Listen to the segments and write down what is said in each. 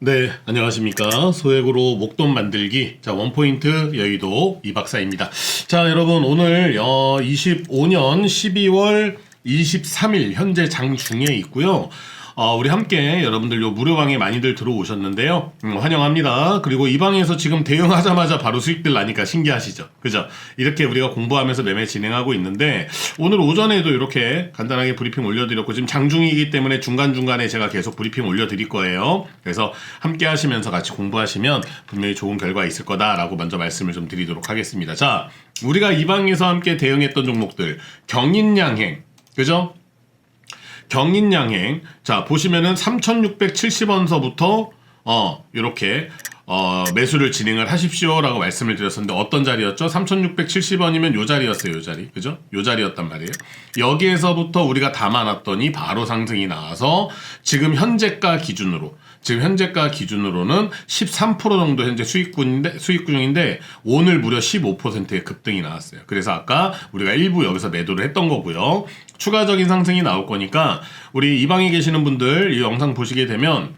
네, 안녕하십니까. 소액으로 목돈 만들기. 자, 원포인트 여의도 이 박사입니다. 자, 여러분, 오늘, 어, 25년 12월 23일, 현재 장중에 있고요. 어, 우리 함께 여러분들 요 무료방에 많이들 들어오셨는데요. 음, 환영합니다. 그리고 이 방에서 지금 대응하자마자 바로 수익들 나니까 신기하시죠? 그죠? 이렇게 우리가 공부하면서 매매 진행하고 있는데, 오늘 오전에도 이렇게 간단하게 브리핑 올려드렸고, 지금 장중이기 때문에 중간중간에 제가 계속 브리핑 올려드릴 거예요. 그래서 함께 하시면서 같이 공부하시면 분명히 좋은 결과 있을 거다라고 먼저 말씀을 좀 드리도록 하겠습니다. 자, 우리가 이 방에서 함께 대응했던 종목들, 경인양행, 그죠? 경인양행 자 보시면은 3,670원서부터 어 이렇게 어 매수를 진행을 하십시오라고 말씀을 드렸었는데 어떤 자리였죠? 3,670원이면 요 자리였어요, 요 자리. 그죠? 요 자리였단 말이에요. 여기에서부터 우리가 담아놨더니 바로 상승이 나와서 지금 현재가 기준으로 지금 현재가 기준으로는 13% 정도 현재 수익군인데 수익군인데 오늘 무려 15%의 급등이 나왔어요. 그래서 아까 우리가 일부 여기서 매도를 했던 거고요. 추가적인 상승이 나올 거니까 우리 이 방에 계시는 분들 이 영상 보시게 되면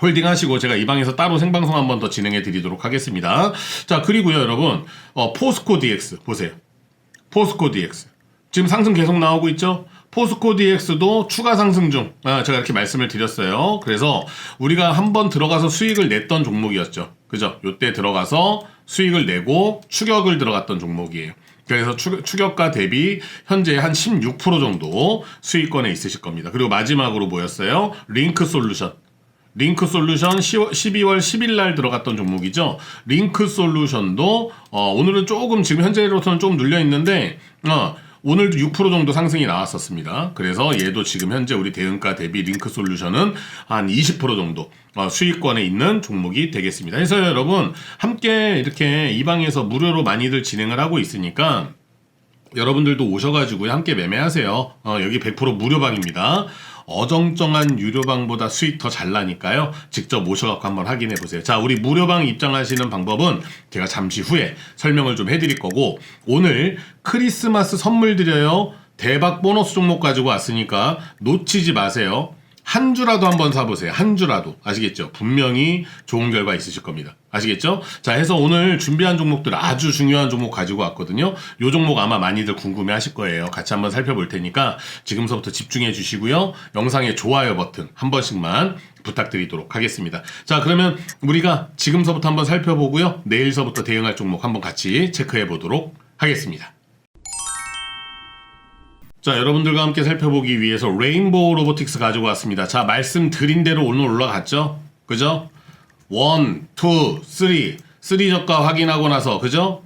홀딩 하시고 제가 이 방에서 따로 생방송 한번 더 진행해 드리도록 하겠습니다. 자, 그리고요, 여러분. 어, 포스코 DX 보세요. 포스코 DX. 지금 상승 계속 나오고 있죠? 포스코 DX도 추가 상승 중. 아, 제가 이렇게 말씀을 드렸어요. 그래서 우리가 한번 들어가서 수익을 냈던 종목이었죠. 그죠? 요때 들어가서 수익을 내고 추격을 들어갔던 종목이에요. 그래서 추, 추격가 대비 현재 한 16% 정도 수익권에 있으실 겁니다. 그리고 마지막으로 뭐였어요? 링크 솔루션. 링크 솔루션 10월, 12월 10일 날 들어갔던 종목이죠. 링크 솔루션도 어, 오늘은 조금 지금 현재로서는 조금 눌려 있는데 어, 오늘도 6% 정도 상승이 나왔었습니다. 그래서 얘도 지금 현재 우리 대응가 대비 링크 솔루션은 한 20% 정도 어, 수익권에 있는 종목이 되겠습니다. 그래서 여러분 함께 이렇게 이 방에서 무료로 많이들 진행을 하고 있으니까 여러분들도 오셔가지고 함께 매매하세요. 어, 여기 100% 무료방입니다. 어정쩡한 유료방보다 수익 더 잘 나니까요. 직접 오셔갖고 한번 확인해 보세요. 자, 우리 무료방 입장하시는 방법은 제가 잠시 후에 설명을 좀 해드릴 거고 오늘 크리스마스 선물 드려요. 대박 보너스 종목 가지고 왔으니까 놓치지 마세요. 한 주라도 한번 사보세요. 한 주라도. 아시겠죠? 분명히 좋은 결과 있으실 겁니다. 아시겠죠? 자, 해서 오늘 준비한 종목들 아주 중요한 종목 가지고 왔거든요. 요 종목 아마 많이들 궁금해 하실 거예요. 같이 한번 살펴볼 테니까 지금서부터 집중해 주시고요. 영상에 좋아요 버튼 한 번씩만 부탁드리도록 하겠습니다. 자, 그러면 우리가 지금서부터 한번 살펴보고요. 내일서부터 대응할 종목 한번 같이 체크해 보도록 하겠습니다. 자, 여러분들과 함께 살펴보기 위해서 레인보우 로보틱스 가지고 왔습니다. 자, 말씀드린 대로 오늘 올라갔죠? 그죠? 1, 2, 3. 3 저가 확인하고 나서, 그죠?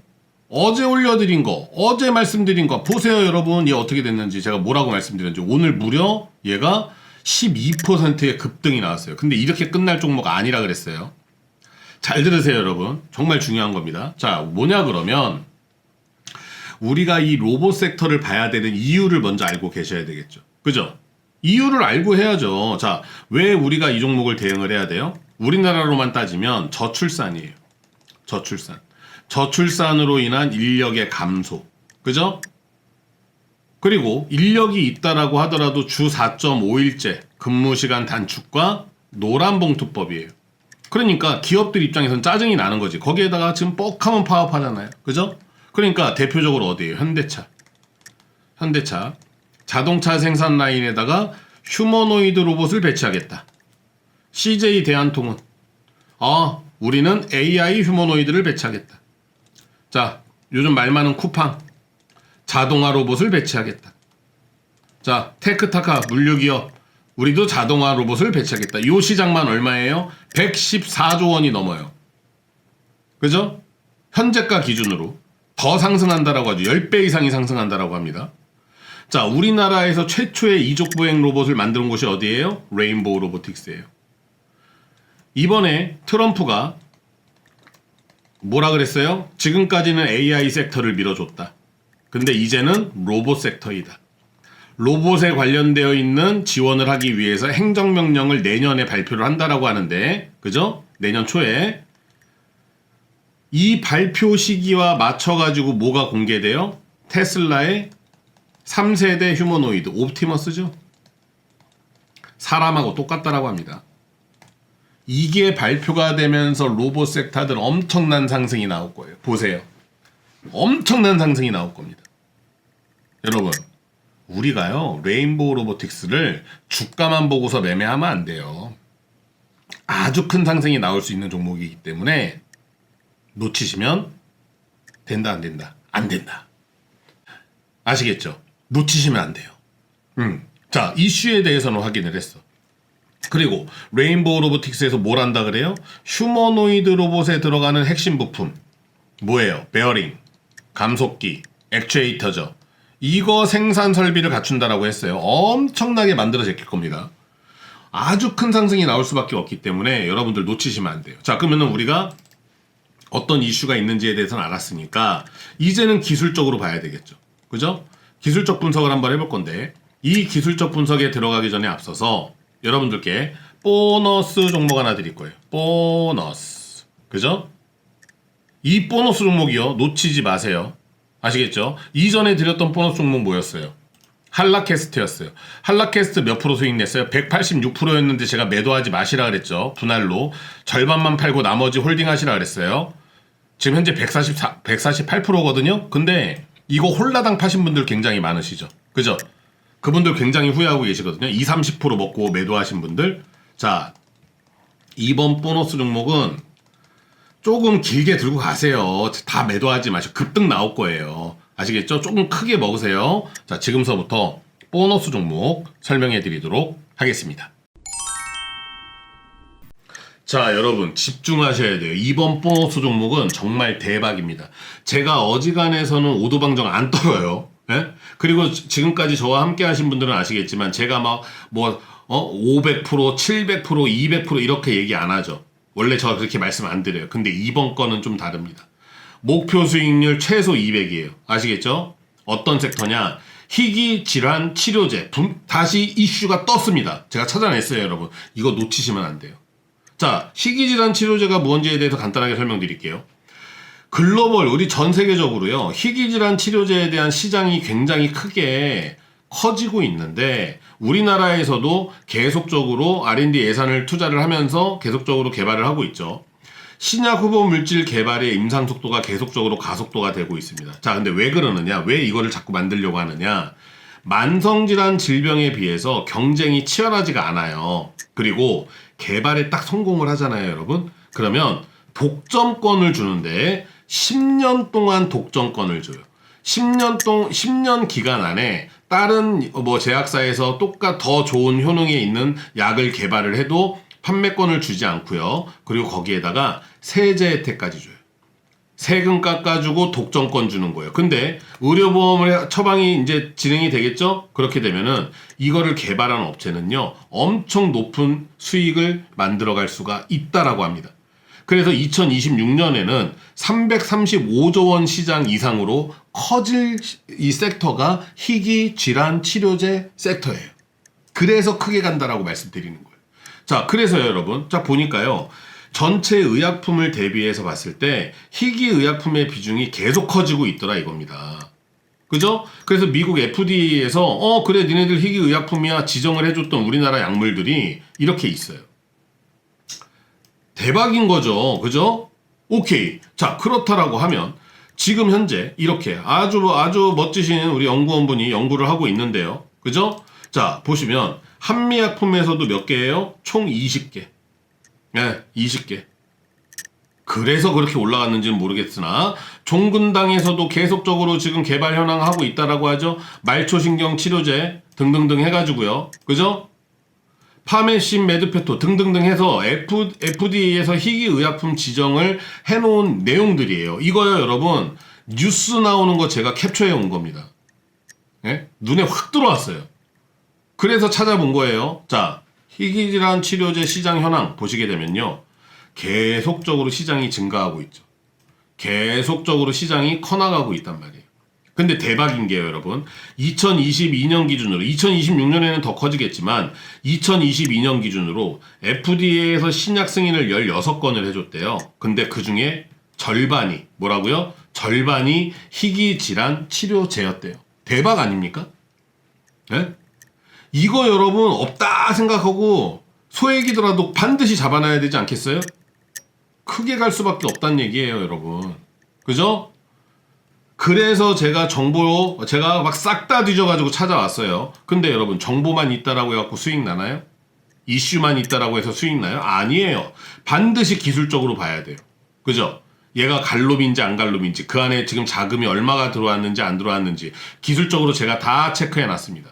어제 올려드린 거, 어제 말씀드린 거, 보세요, 여러분. 얘 어떻게 됐는지, 제가 뭐라고 말씀드렸는지. 오늘 무려 얘가 12%의 급등이 나왔어요. 근데 이렇게 끝날 종목 아니라 그랬어요. 잘 들으세요, 여러분. 정말 중요한 겁니다. 자, 뭐냐, 그러면. 우리가 이 로봇 섹터를 봐야 되는 이유를 먼저 알고 계셔야 되겠죠. 그죠? 이유를 알고 해야죠. 자, 왜 우리가 이 종목을 대응을 해야 돼요? 우리나라로만 따지면 저출산이에요. 저출산. 저출산으로 인한 인력의 감소. 그죠? 그리고 인력이 있다라고 하더라도 주 4.5일째 근무 시간 단축과 노란봉투법이에요. 그러니까 기업들 입장에서는 짜증이 나는 거지. 거기에다가 지금 뻑하면 파업하잖아요. 그죠? 그러니까 대표적으로 어디예요? 현대차. 현대차. 자동차 생산 라인에다가 휴머노이드 로봇을 배치하겠다. CJ 대한통운. 아, 우리는 AI 휴머노이드를 배치하겠다. 자, 요즘 말 많은 쿠팡. 자동화 로봇을 배치하겠다. 자, 테크타카 물류기업. 우리도 자동화 로봇을 배치하겠다. 이 시장만 얼마예요? 114조 원이 넘어요. 그죠? 현재가 기준으로. 더 상승한다라고 하죠. 10배 이상이 상승한다라고 합니다. 자, 우리나라에서 최초의 이족 보행 로봇을 만든 곳이 어디예요? 레인보우 로보틱스예요. 이번에 트럼프가 뭐라 그랬어요? 지금까지는 AI 섹터를 밀어줬다. 근데 이제는 로봇 섹터이다. 로봇에 관련되어 있는 지원을 하기 위해서 행정명령을 내년에 발표를 한다라고 하는데, 그죠? 내년 초에 이 발표 시기와 맞춰가지고 뭐가 공개돼요? 테슬라의 3세대 휴머노이드 옵티머스죠. 사람하고 똑같다라고 합니다. 이게 발표가 되면서 로봇 섹터들 엄청난 상승이 나올 거예요. 보세요. 엄청난 상승이 나올 겁니다. 여러분, 우리가요, 레인보우 로보틱스를 주가만 보고서 매매하면 안 돼요. 아주 큰 상승이 나올 수 있는 종목이기 때문에 놓치시면 된다, 안 된다? 안 된다. 아시겠죠? 놓치시면 안 돼요. 음. 자, 이슈에 대해서는 확인을 했어. 그리고 레인보우 로보틱스에서 뭘 한다 그래요? 휴머노이드 로봇에 들어가는 핵심 부품 뭐예요? 베어링, 감속기, 액추에이터죠. 이거 생산 설비를 갖춘다라고 했어요. 엄청나게 만들어 제낄 겁니다. 아주 큰 상승이 나올 수밖에 없기 때문에 여러분들 놓치시면 안 돼요. 자, 그러면은 우리가 어떤 이슈가 있는지에 대해서는 알았으니까 이제는 기술적으로 봐야 되겠죠. 그죠? 기술적 분석을 한번 해볼 건데 이 기술적 분석에 들어가기 전에 앞서서 여러분들께 보너스 종목 하나 드릴 거예요. 보너스. 그죠? 이 보너스 종목이요. 놓치지 마세요. 아시겠죠? 이전에 드렸던 보너스 종목 뭐였어요? 한라캐스트였어요. 한라캐스트 몇 프로 수익 냈어요? 186%였는데 제가 매도하지 마시라 그랬죠. 분할로. 절반만 팔고 나머지 홀딩 하시라 그랬어요. 지금 현재 144, 148%거든요. 근데 이거 홀라당 파신 분들 굉장히 많으시죠. 그죠? 그분들 굉장히 후회하고 계시거든요. 2, 30% 먹고 매도하신 분들. 자, 이번 보너스 종목은 조금 길게 들고 가세요. 다 매도하지 마시고 급등 나올 거예요. 아시겠죠? 조금 크게 먹으세요. 자, 지금서부터 보너스 종목 설명해 드리도록 하겠습니다. 자, 여러분 집중하셔야 돼요. 이번 보너스 종목은 정말 대박입니다. 제가 어지간해서는 오도방정 안 떨어요. 예? 그리고 지- 지금까지 저와 함께 하신 분들은 아시겠지만 제가 막뭐 어, 500%, 700%, 200% 이렇게 얘기 안 하죠. 원래 저 그렇게 말씀 안 드려요. 근데 이번 거는 좀 다릅니다. 목표 수익률 최소 200이에요. 아시겠죠? 어떤 섹터냐? 희귀 질환 치료제 분- 다시 이슈가 떴습니다. 제가 찾아냈어요, 여러분. 이거 놓치시면 안 돼요. 자, 희귀 질환 치료제가 뭔지에 대해서 간단하게 설명드릴게요. 글로벌 우리 전 세계적으로요 희귀 질환 치료제에 대한 시장이 굉장히 크게 커지고 있는데 우리나라에서도 계속적으로 R&D 예산을 투자를 하면서 계속적으로 개발을 하고 있죠. 신약 후보 물질 개발의 임상 속도가 계속적으로 가속도가 되고 있습니다. 자, 근데 왜 그러느냐? 왜 이거를 자꾸 만들려고 하느냐? 만성질환 질병에 비해서 경쟁이 치열하지가 않아요. 그리고 개발에 딱 성공을 하잖아요, 여러분. 그러면 독점권을 주는데 10년 동안 독점권을 줘요. 10년 동 10년 기간 안에 다른 뭐 제약사에서 똑같 더 좋은 효능에 있는 약을 개발을 해도 판매권을 주지 않고요. 그리고 거기에다가 세제 혜택까지 줘요. 세금 깎아주고 독점권 주는 거예요. 근데 의료보험을 처방이 이제 진행이 되겠죠? 그렇게 되면은 이거를 개발한 업체는요, 엄청 높은 수익을 만들어갈 수가 있다라고 합니다. 그래서 2026년에는 335조 원 시장 이상으로 커질 이 섹터가 희귀 질환 치료제 섹터예요. 그래서 크게 간다라고 말씀드리는 거예요. 자, 그래서요, 여러분. 자, 보니까요. 전체 의약품을 대비해서 봤을 때 희귀 의약품의 비중이 계속 커지고 있더라 이겁니다. 그죠? 그래서 미국 FDA에서 어 그래 니네들 희귀 의약품이야 지정을 해줬던 우리나라 약물들이 이렇게 있어요. 대박인 거죠. 그죠? 오케이. 자, 그렇다라고 하면 지금 현재 이렇게 아주 아주 멋지신 우리 연구원분이 연구를 하고 있는데요. 그죠? 자, 보시면 한미약품에서도 몇 개예요? 총 20개. 네, 20개. 그래서 그렇게 올라갔는지는 모르겠으나 종근당에서도 계속적으로 지금 개발 현황하고 있다라고 하죠. 말초신경 치료제 등등등 해가지고요. 그죠? 파메신, 메드페토 등등등 해서 F, FDA에서 희귀 의약품 지정을 해놓은 내용들이에요. 이거요, 여러분. 뉴스 나오는 거 제가 캡처해 온 겁니다. 예? 눈에 확 들어왔어요. 그래서 찾아본 거예요. 자, 희귀질환 치료제 시장 현황 보시게 되면요. 계속적으로 시장이 증가하고 있죠. 계속적으로 시장이 커나가고 있단 말이에요. 근데 대박인 게요, 여러분. 2022년 기준으로, 2026년에는 더 커지겠지만, 2022년 기준으로 FDA에서 신약 승인을 16건을 해줬대요. 근데 그 중에 절반이, 뭐라고요? 절반이 희귀 질환 치료제였대요. 대박 아닙니까? 예? 이거 여러분 없다 생각하고 소액이더라도 반드시 잡아놔야 되지 않겠어요? 크게 갈 수밖에 없다는 얘기예요, 여러분. 그죠? 그래서 제가 정보, 제가 막 싹 다 뒤져가지고 찾아왔어요. 근데 여러분, 정보만 있다라고 해갖고 수익 나나요? 이슈만 있다라고 해서 수익 나요? 아니에요. 반드시 기술적으로 봐야 돼요. 그죠? 얘가 갈로비인지 안 갈로비인지, 그 안에 지금 자금이 얼마가 들어왔는지 안 들어왔는지, 기술적으로 제가 다 체크해 놨습니다.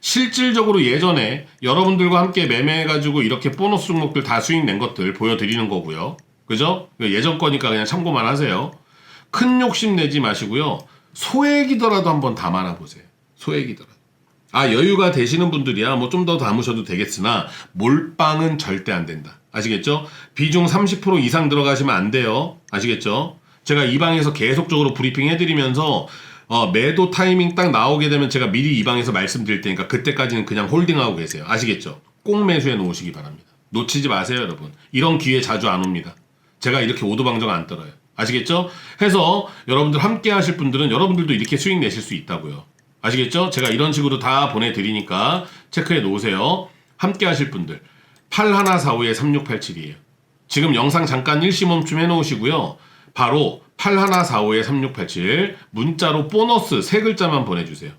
실질적으로 예전에 여러분들과 함께 매매해가지고 이렇게 보너스 종목들 다 수익 낸 것들 보여드리는 거고요. 그죠? 예전 거니까 그냥 참고만 하세요. 큰 욕심 내지 마시고요. 소액이더라도 한번 담아놔 보세요. 소액이더라도. 아, 여유가 되시는 분들이야 뭐 좀 더 담으셔도 되겠으나 몰빵은 절대 안 된다. 아시겠죠? 비중 30% 이상 들어가시면 안 돼요. 아시겠죠? 제가 이 방에서 계속적으로 브리핑 해드리면서 어, 매도 타이밍 딱 나오게 되면 제가 미리 이 방에서 말씀드릴 테니까 그때까지는 그냥 홀딩하고 계세요. 아시겠죠? 꼭 매수해 놓으시기 바랍니다. 놓치지 마세요, 여러분. 이런 기회 자주 안 옵니다. 제가 이렇게 오도방정 안 떨어요. 아시겠죠? 해서 여러분들 함께 하실 분들은 여러분들도 이렇게 수익 내실 수 있다고요. 아시겠죠? 제가 이런 식으로 다 보내드리니까 체크해 놓으세요. 함께 하실 분들. 8145에 3687이에요. 지금 영상 잠깐 일시 멈춤 해 놓으시고요. 바로 8145에 3687 문자로 보너스 세 글자만 보내주세요.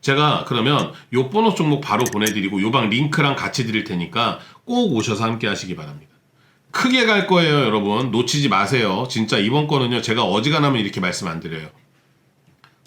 제가 그러면 요 보너스 종목 바로 보내드리고 요방 링크랑 같이 드릴 테니까 꼭 오셔서 함께 하시기 바랍니다. 크게 갈 거예요, 여러분. 놓치지 마세요. 진짜 이번 거는요, 제가 어지간하면 이렇게 말씀 안 드려요.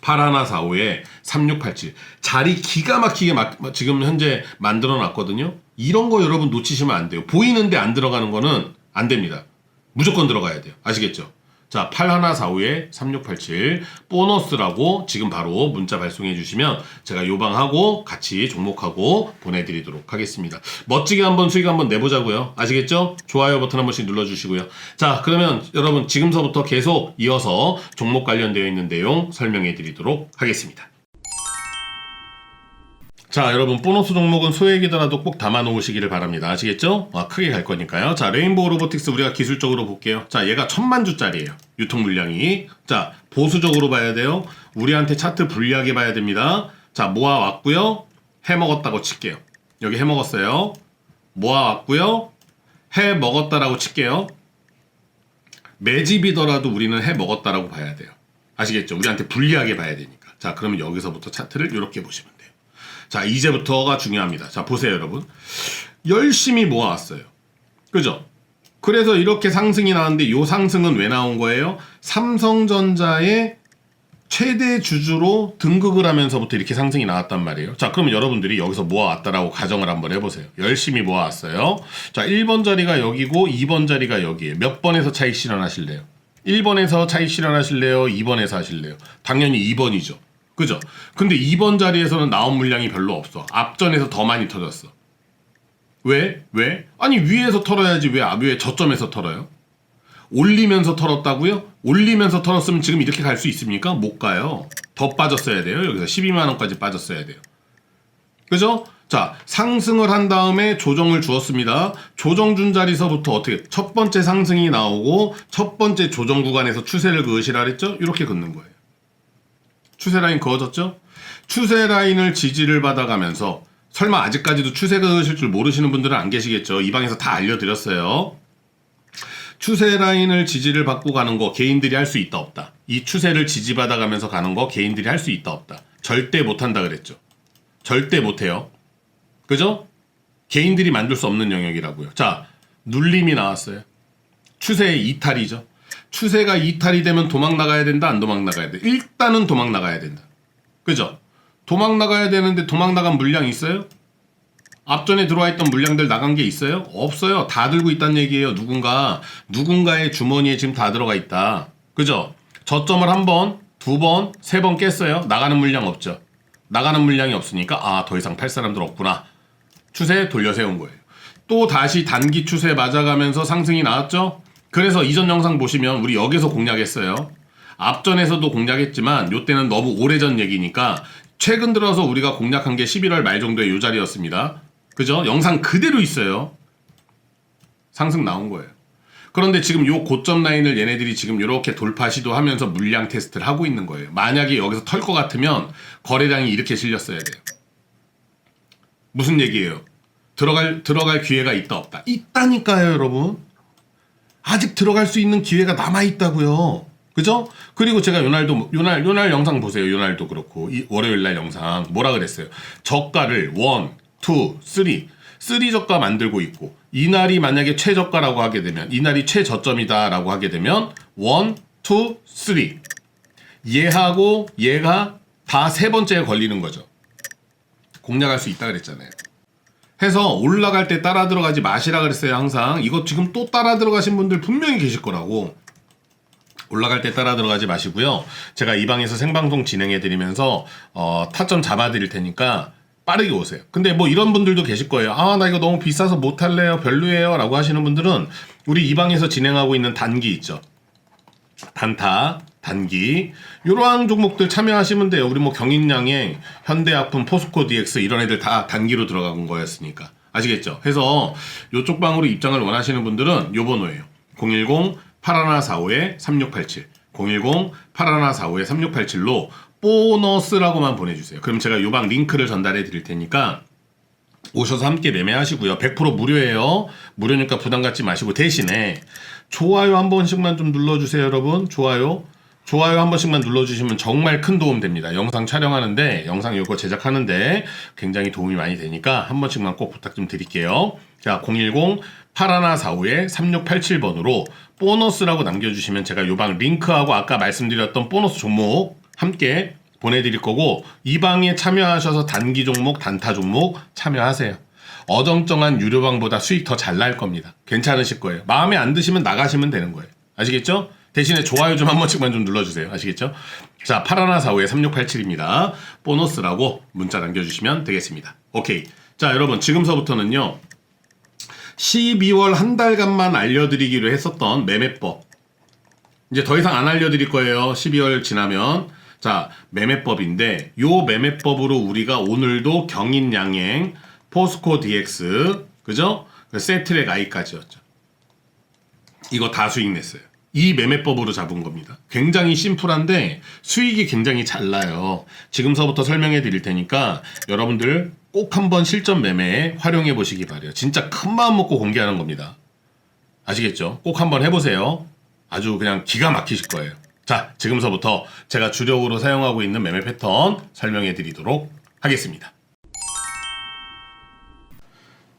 8145에 3687. 자리 기가 막히게 막, 지금 현재 만들어 놨거든요. 이런 거 여러분 놓치시면 안 돼요. 보이는데 안 들어가는 거는 안 됩니다. 무조건 들어가야 돼요. 아시겠죠? 자, 8145에 3687 보너스라고 지금 바로 문자 발송해 주시면 제가 요방하고 같이 종목하고 보내 드리도록 하겠습니다. 멋지게 한번 수익 한번 내 보자고요. 아시겠죠? 좋아요 버튼 한 번씩 눌러 주시고요. 자, 그러면 여러분 지금서부터 계속 이어서 종목 관련되어 있는 내용 설명해 드리도록 하겠습니다. 자, 여러분 보너스 종목은 소액이더라도 꼭 담아 놓으시기를 바랍니다. 아시겠죠? 아, 크게 갈 거니까요. 자, 레인보우 로보틱스 우리가 기술적으로 볼게요. 자, 얘가 천만 주짜리예요. 유통 물량이. 자, 보수적으로 봐야 돼요. 우리한테 차트 불리하게 봐야 됩니다. 자, 모아 왔고요. 해 먹었다고 칠게요. 여기 해 먹었어요. 모아 왔고요. 해 먹었다라고 칠게요. 매집이더라도 우리는 해 먹었다라고 봐야 돼요. 아시겠죠? 우리한테 불리하게 봐야 되니까. 자, 그러면 여기서부터 차트를 이렇게 보시면 돼요. 자, 이제부터가 중요합니다. 자, 보세요, 여러분. 열심히 모아왔어요. 그죠? 그래서 이렇게 상승이 나왔는데 이 상승은 왜 나온 거예요? 삼성전자의 최대 주주로 등극을 하면서부터 이렇게 상승이 나왔단 말이에요. 자, 그러면 여러분들이 여기서 모아왔다라고 가정을 한번 해보세요. 열심히 모아왔어요. 자, 1번 자리가 여기고 2번 자리가 여기에요. 몇 번에서 차익 실현하실래요? 1번에서 차익 실현하실래요? 2번에서 하실래요? 당연히 2번이죠. 그죠? 근데 2번 자리에서는 나온 물량이 별로 없어. 앞전에서 더 많이 터졌어. 왜? 왜? 아니 위에서 털어야지 왜, 아, 왜 저점에서 털어요? 올리면서 털었다고요? 올리면서 털었으면 지금 이렇게 갈 수 있습니까? 못 가요. 더 빠졌어야 돼요. 여기서 12만 원까지 빠졌어야 돼요. 그죠? 자, 상승을 한 다음에 조정을 주었습니다. 조정 준 자리서부터 어떻게 첫 번째 상승이 나오고 첫 번째 조정 구간에서 추세를 그으시라 그랬죠? 이렇게 긋는 거예요. 추세 라인 그어졌죠? 추세 라인을 지지를 받아가면서 설마 아직까지도 추세 그으실 줄 모르시는 분들은 안 계시겠죠? 이 방에서 다 알려드렸어요. 추세 라인을 지지를 받고 가는 거 개인들이 할 수 있다 없다. 이 추세를 지지받아가면서 가는 거 개인들이 할 수 있다 없다. 절대 못한다 그랬죠. 절대 못해요. 그죠? 개인들이 만들 수 없는 영역이라고요. 자, 눌림이 나왔어요. 추세의 이탈이죠. 추세가 이탈이 되면 도망 나가야 된다, 안 도망 나가야 돼. 일단은 도망 나가야 된다. 그죠? 도망 나가야 되는데 도망 나간 물량 있어요? 앞전에 들어와 있던 물량들 나간 게 있어요? 없어요. 다 들고 있다는 얘기예요. 누군가 누군가의 주머니에 지금 다 들어가 있다. 그죠? 저점을 한 번, 두 번, 세 번 깼어요. 나가는 물량 없죠. 나가는 물량이 없으니까 아, 더 이상 팔 사람들 없구나. 추세 돌려 세운 거예요. 또 다시 단기 추세 맞아가면서 상승이 나왔죠? 그래서 이전 영상 보시면 우리 여기서 공략했어요. 앞전에서도 공략했지만 요때는 너무 오래전 얘기니까 최근 들어서 우리가 공략한 게 11월 말 정도의 요 자리였습니다. 그죠? 영상 그대로 있어요. 상승 나온 거예요. 그런데 지금 요 고점 라인을 얘네들이 지금 이렇게 돌파 시도하면서 물량 테스트를 하고 있는 거예요. 만약에 여기서 털 것 같으면 거래량이 이렇게 실렸어야 돼요. 무슨 얘기예요? 들어갈 들어갈 기회가 있다 없다. 있다니까요, 여러분. 아직 들어갈 수 있는 기회가 남아 있다고요. 그죠? 그리고 제가 요날도 요날 요날 영상 보세요. 요날도 그렇고 이 월요일 날 영상 뭐라 그랬어요? 저가를 1, 2, 3 쓰리 저가 만들고 있고 이날이 만약에 최저가라고 하게 되면 이날이 최저점이다라고 하게 되면 1, 2, 3 얘하고 얘가 다 세 번째에 걸리는 거죠. 공략할 수 있다 그랬잖아요. 해서 올라갈 때 따라 들어가지 마시라 그랬어요 항상. 이거 지금 또 따라 들어가신 분들 분명히 계실 거라고. 올라갈 때 따라 들어가지 마시고요. 제가 이 방에서 생방송 진행해 드리면서 어, 타점 잡아 드릴 테니까 빠르게 오세요. 근데 뭐 이런 분들도 계실 거예요. 아 나 이거 너무 비싸서 못 할래요. 별로예요. 라고 하시는 분들은 우리 이 방에서 진행하고 있는 단기 있죠? 단타, 단기 이러한 종목들 참여하시면 돼요. 우리 뭐 경인양행, 현대약품, 포스코 DX 이런 애들 다 단기로 들어간 거였으니까 아시겠죠? 해서 이쪽 방으로 입장을 원하시는 분들은 요 번호예요. 010 8145에 3687 010 8145에 3687로 보너스라고만 보내주세요. 그럼 제가 요방 링크를 전달해 드릴 테니까 오셔서 함께 매매하시고요. 100% 무료예요. 무료니까 부담 갖지 마시고 대신에 좋아요 한 번씩만 좀 눌러주세요, 여러분. 좋아요. 좋아요 한 번씩만 눌러주시면 정말 큰 도움 됩니다. 영상 촬영하는데, 영상 이거 제작하는데 굉장히 도움이 많이 되니까 한 번씩만 꼭 부탁 좀 드릴게요. 자, 010-8145에 3687번으로 보너스라고 남겨주시면 제가 요방 링크하고 아까 말씀드렸던 보너스 종목 함께 보내드릴 거고 이 방에 참여하셔서 단기 종목, 단타 종목 참여하세요. 어정쩡한 유료방보다 수익 더 잘 날 겁니다. 괜찮으실 거예요. 마음에 안 드시면 나가시면 되는 거예요. 아시겠죠? 대신에 좋아요 좀 한 번씩만 좀 눌러주세요. 아시겠죠? 자, 8145에 3687입니다. 보너스라고 문자 남겨주시면 되겠습니다. 오케이. 자, 여러분, 지금서부터는요. 12월 한 달간만 알려드리기로 했었던 매매법. 이제 더 이상 안 알려드릴 거예요. 12월 지나면. 자, 매매법인데, 요 매매법으로 우리가 오늘도 경인 양행, 포스코 DX, 그죠? 세트랙 I까지였죠. 이거 다 수익 냈어요. 이 매매법으로 잡은 겁니다. 굉장히 심플한데 수익이 굉장히 잘 나요. 지금서부터 설명해 드릴 테니까 여러분들 꼭 한번 실전 매매에 활용해 보시기 바래요. 진짜 큰 마음 먹고 공개하는 겁니다. 아시겠죠? 꼭 한번 해보세요. 아주 그냥 기가 막히실 거예요. 자, 지금서부터 제가 주력으로 사용하고 있는 매매 패턴 설명해 드리도록 하겠습니다.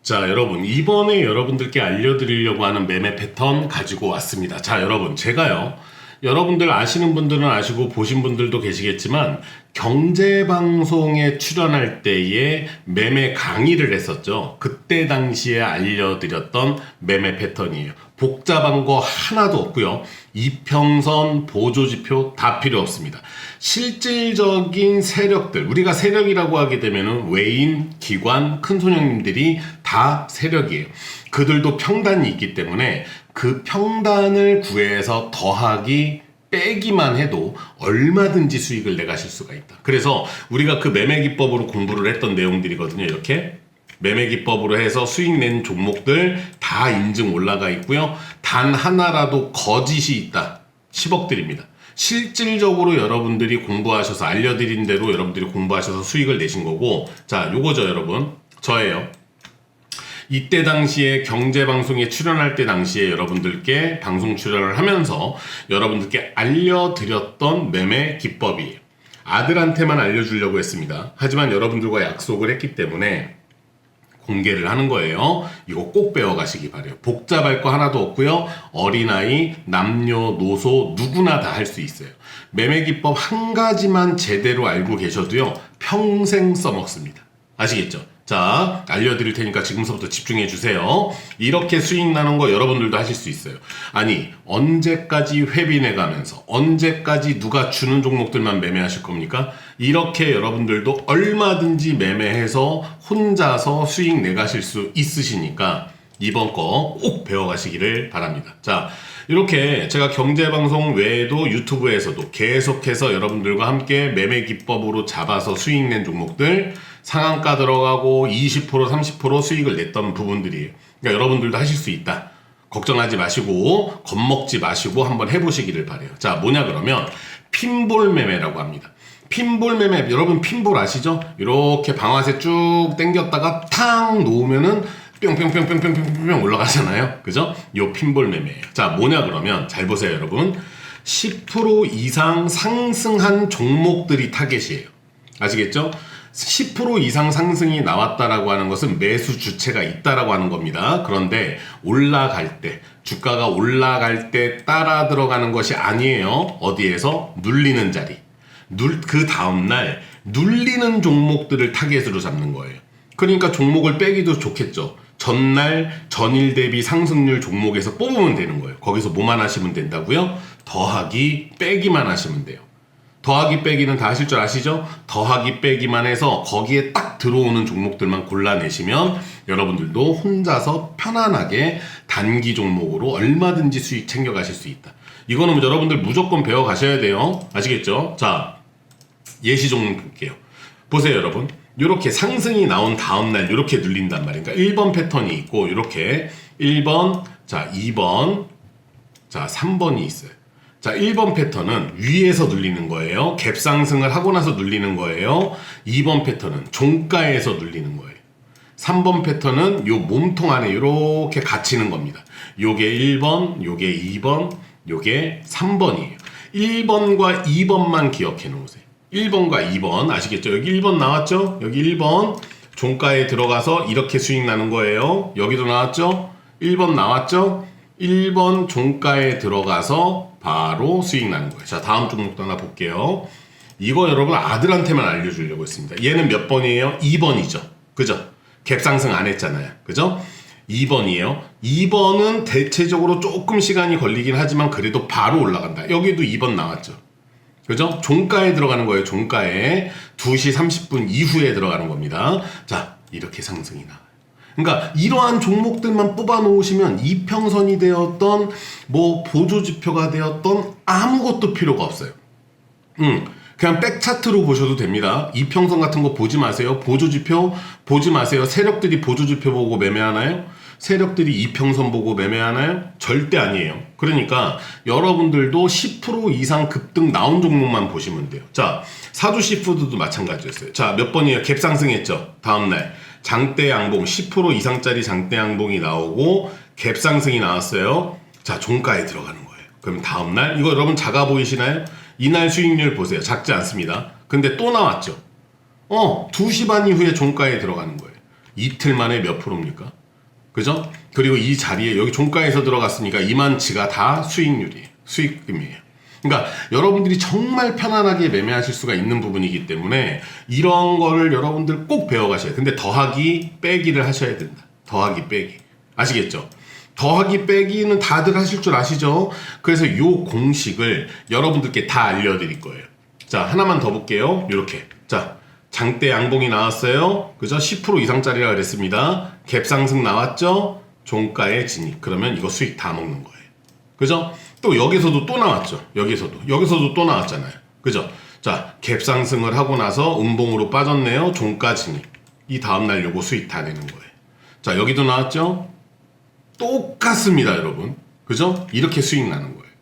자, 여러분, 이번에 여러분들께 알려드리려고 하는 매매 패턴 가지고 왔습니다. 자, 여러분, 제가요, 여러분들 아시는 분들은 아시고 보신 분들도 계시겠지만, 경제방송에 출연할 때에 매매 강의를 했었죠. 그때 당시에 알려드렸던 매매 패턴이에요. 복잡한 거 하나도 없고요. 이평선, 보조지표 다 필요 없습니다. 실질적인 세력들, 우리가 세력이라고 하게 되면은 외인, 기관, 큰 손님들이 다 세력이에요. 그들도 평단이 있기 때문에 그 평단을 구해서 더하기 빼기만 해도 얼마든지 수익을 내가실 수가 있다. 그래서 우리가 그 매매 기법으로 공부를 했던 내용들이거든요. 이렇게 매매 기법으로 해서 수익 낸 종목들 다 인증 올라가 있고요. 단 하나라도 거짓이 있다. 10억 드립니다. 실질적으로 여러분들이 공부하셔서 알려드린 대로 여러분들이 공부하셔서 수익을 내신 거고 자 요거죠 여러분 저예요 이때 당시에 경제방송에 출연할 때 당시에 여러분들께 방송 출연을 하면서 여러분들께 알려드렸던 매매 기법이에요. 아들한테만 알려주려고 했습니다. 하지만 여러분들과 약속을 했기 때문에 공개를 하는 거예요. 이거 꼭 배워가시기 바래요. 복잡할 거 하나도 없고요. 어린아이, 남녀, 노소 누구나 다 할 수 있어요. 매매 기법 한 가지만 제대로 알고 계셔도요. 평생 써먹습니다. 아시겠죠? 자, 알려드릴 테니까 지금서부터 집중해 주세요. 이렇게 수익 나는 거 여러분들도 하실 수 있어요. 아니, 언제까지 회비내 가면서, 언제까지 누가 주는 종목들만 매매하실 겁니까? 이렇게 여러분들도 얼마든지 매매해서 혼자서 수익 내 가실 수 있으시니까 이번 거 꼭 배워 가시기를 바랍니다. 자, 이렇게 제가 경제방송 외에도 유튜브에서도 계속해서 여러분들과 함께 매매 기법으로 잡아서 수익 낸 종목들 상한가 들어가고 20% 30% 수익을 냈던 부분들이에요. 그러니까 여러분들도 하실 수 있다. 걱정하지 마시고 겁먹지 마시고 한번 해보시기를 바래요. 자, 뭐냐 그러면 핀볼 매매라고 합니다. 핀볼 매매 여러분 핀볼 아시죠? 이렇게 방아쇠 쭉 당겼다가 탕 놓으면은 뿅뿅뿅뿅뿅뿅뿅 올라가잖아요. 그죠? 요 핀볼 매매예요. 자, 뭐냐 그러면 잘 보세요, 여러분. 10% 이상 상승한 종목들이 타겟이에요. 아시겠죠? 10% 이상 상승이 나왔다라고 하는 것은 매수 주체가 있다라고 하는 겁니다. 그런데 올라갈 때 주가가 올라갈 때 따라 들어가는 것이 아니에요. 어디에서 눌리는 자리. 눌, 그 다음 날 눌리는 종목들을 타겟으로 잡는 거예요. 그러니까 종목을 빼기도 좋겠죠. 전날 전일 대비 상승률 종목에서 뽑으면 되는 거예요. 거기서 뭐만 하시면 된다고요? 더하기 빼기만 하시면 돼요. 더하기 빼기는 다 하실 줄 아시죠? 더하기 빼기만 해서 거기에 딱 들어오는 종목들만 골라내시면 여러분들도 혼자서 편안하게 단기 종목으로 얼마든지 수익 챙겨가실 수 있다. 이거는 여러분들 무조건 배워 가셔야 돼요. 아시겠죠? 자, 예시 종목 볼게요. 보세요, 여러분. 이렇게 상승이 나온 다음날 이렇게 눌린단 말이니까 1번 패턴이 있고 이렇게 1번, 자 2번, 자 3번이 있어요. 자 1번 패턴은 위에서 눌리는 거예요. 갭 상승을 하고 나서 눌리는 거예요. 2번 패턴은 종가에서 눌리는 거예요. 3번 패턴은 요 몸통 안에 이렇게 갇히는 겁니다. 요게 1번, 요게 2번, 요게 3번이에요. 1번과 2번만 기억해 놓으세요. 1번과 2번 아시겠죠? 여기 1번 나왔죠? 여기 1번 종가에 들어가서 이렇게 수익 나는 거예요. 여기도 나왔죠? 1번 나왔죠? 1번 종가에 들어가서 바로 수익 나는 거예요. 자, 다음 종목도 하나 볼게요. 이거 여러분 아들한테만 알려주려고 했습니다. 얘는 몇 번이에요? 2번이죠. 그죠? 갭상승 안 했잖아요. 그죠? 2번이에요. 2번은 대체적으로 조금 시간이 걸리긴 하지만 그래도 바로 올라간다. 여기도 2번 나왔죠. 그죠? 종가에 들어가는 거예요. 종가에 2시 30분 이후에 들어가는 겁니다. 자, 이렇게 상승이 나와요. 그러니까 이러한 종목들만 뽑아 놓으시면 이평선이 되었던 뭐 보조 지표가 되었던 아무것도 필요가 없어요. 음, 그냥 백 차트로 보셔도 됩니다. 이평선 같은 거 보지 마세요. 보조 지표 보지 마세요. 세력들이 보조 지표 보고 매매하나요? 세력들이 이평선 보고 매매하나요? 절대 아니에요. 그러니까 여러분들도 10% 이상 급등 나온 종목만 보시면 돼요. 자, 사주 시푸드도 마찬가지였어요. 자, 몇 번이에요? 갭 상승했죠. 다음 날 장대 양봉 10% 이상짜리 장대 양봉이 나오고 갭 상승이 나왔어요. 자, 종가에 들어가는 거예요. 그럼 다음 날 이거 여러분 작아 보이시나요? 이날 수익률 보세요. 작지 않습니다. 근데 또 나왔죠. 어, 2시 반 이후에 종가에 들어가는 거예요. 이틀 만에 몇 프로입니까? 그죠? 그리고 이 자리에 여기 종가에서 들어갔으니까 이만치가 다 수익률이에요. 수익금이에요. 그러니까 여러분들이 정말 편안하게 매매하실 수가 있는 부분이기 때문에 이런 거를 여러분들 꼭 배워가셔야 돼요. 근데 더하기 빼기를 하셔야 된다. 더하기 빼기. 아시겠죠? 더하기 빼기는 다들 하실 줄 아시죠? 그래서 이 공식을 여러분들께 다 알려드릴 거예요. 자, 하나만 더 볼게요. 이렇게. 자, 장대 양봉이 나왔어요. 그죠? 10% 이상짜리라 그랬습니다. 갭 상승 나왔죠? 종가에 진입. 그러면 이거 수익 다 먹는 거예요. 그죠? 또 여기서도 또 나왔죠. 여기서도. 여기서도 또 나왔잖아요. 그죠? 자, 갭 상승을 하고 나서 음봉으로 빠졌네요. 종가 진입. 이 다음날 요거 수익 다 내는 거예요. 자, 여기도 나왔죠? 똑같습니다, 여러분. 그죠? 이렇게 수익 나는 거예요.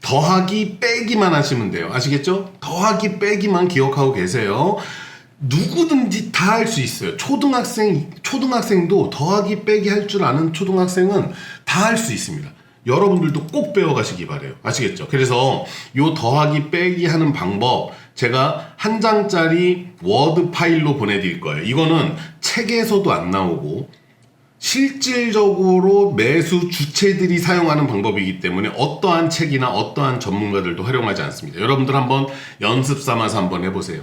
더하기 빼기만 하시면 돼요. 아시겠죠? 더하기 빼기만 기억하고 계세요. 누구든지 다 할 수 있어요. 초등학생, 초등학생도 더하기 빼기 할 줄 아는 초등학생은 다 할 수 있습니다. 여러분들도 꼭 배워가시기 바래요. 아시겠죠? 그래서 요 더하기 빼기 하는 방법 제가 한 장짜리 워드 파일로 보내드릴 거예요. 이거는 책에서도 안 나오고 실질적으로 매수 주체들이 사용하는 방법이기 때문에 어떠한 책이나 어떠한 전문가들도 활용하지 않습니다. 여러분들 한번 연습 삼아서 한번 해보세요.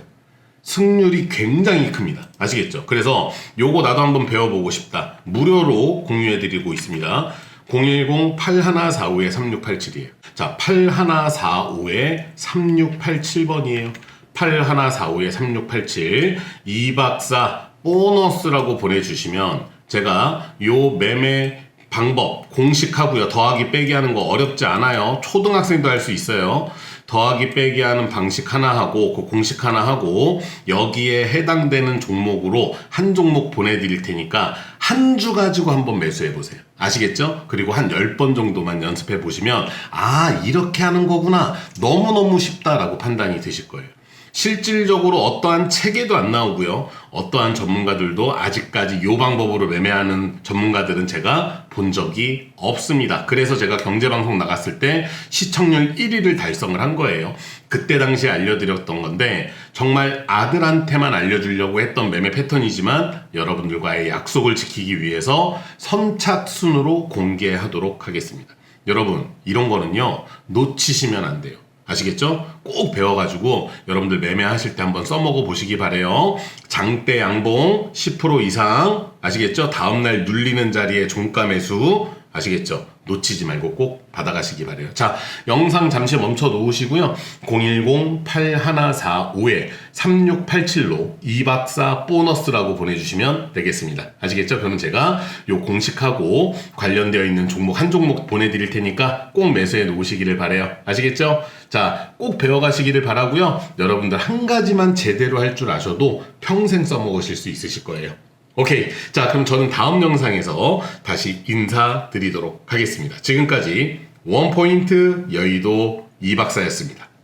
승률이 굉장히 큽니다. 아시겠죠? 그래서 요거 나도 한번 배워보고 싶다. 무료로 공유해드리고 있습니다. 010-8145-3687이에요. 자, 8145-3687번이에요. 8145-3687. 이 박사 보너스라고 보내주시면 제가 요 매매 방법 공식하고요. 더하기 빼기 하는 거 어렵지 않아요. 초등학생도 할 수 있어요. 더하기 빼기 하는 방식 하나 하고 그 공식 하나 하고 여기에 해당되는 종목으로 한 종목 보내드릴 테니까 한 주 가지고 한번 매수해 보세요. 아시겠죠? 그리고 한 10번 정도만 연습해 보시면 아 이렇게 하는 거구나 너무너무 쉽다라고 판단이 되실 거예요. 실질적으로 어떠한 체계도 안 나오고요. 어떠한 전문가들도 아직까지 요 방법으로 매매하는 전문가들은 제가 본 적이 없습니다. 그래서 제가 경제방송 나갔을 때 시청률 1위를 달성을 한 거예요. 그때 당시에 알려드렸던 건데 정말 아들한테만 알려주려고 했던 매매 패턴이지만 여러분들과의 약속을 지키기 위해서 선착순으로 공개하도록 하겠습니다. 여러분 이런 거는요 놓치시면 안 돼요. 아시겠죠? 꼭 배워가지고 여러분들 매매하실 때 한번 써먹어 보시기 바래요. 장대 양봉 10% 이상 아시겠죠? 다음날 눌리는 자리에 종가 매수 아시겠죠? 놓치지 말고 꼭 받아가시기 바래요. 자, 영상 잠시 멈춰 놓으시고요. 010-8145-3687로 2박사 보너스라고 보내주시면 되겠습니다. 아시겠죠? 그러면 제가 요 공식하고 관련되어 있는 종목 한 종목 보내드릴 테니까 꼭 매수해 놓으시기를 바래요. 아시겠죠? 자, 꼭 배워가시기를 바라고요. 여러분들 한 가지만 제대로 할 줄 아셔도 평생 써먹으실 수 있으실 거예요. 오케이. 자, 그럼 저는 다음 영상에서 다시 인사드리도록 하겠습니다. 지금까지 원포인트 여의도 이박사였습니다.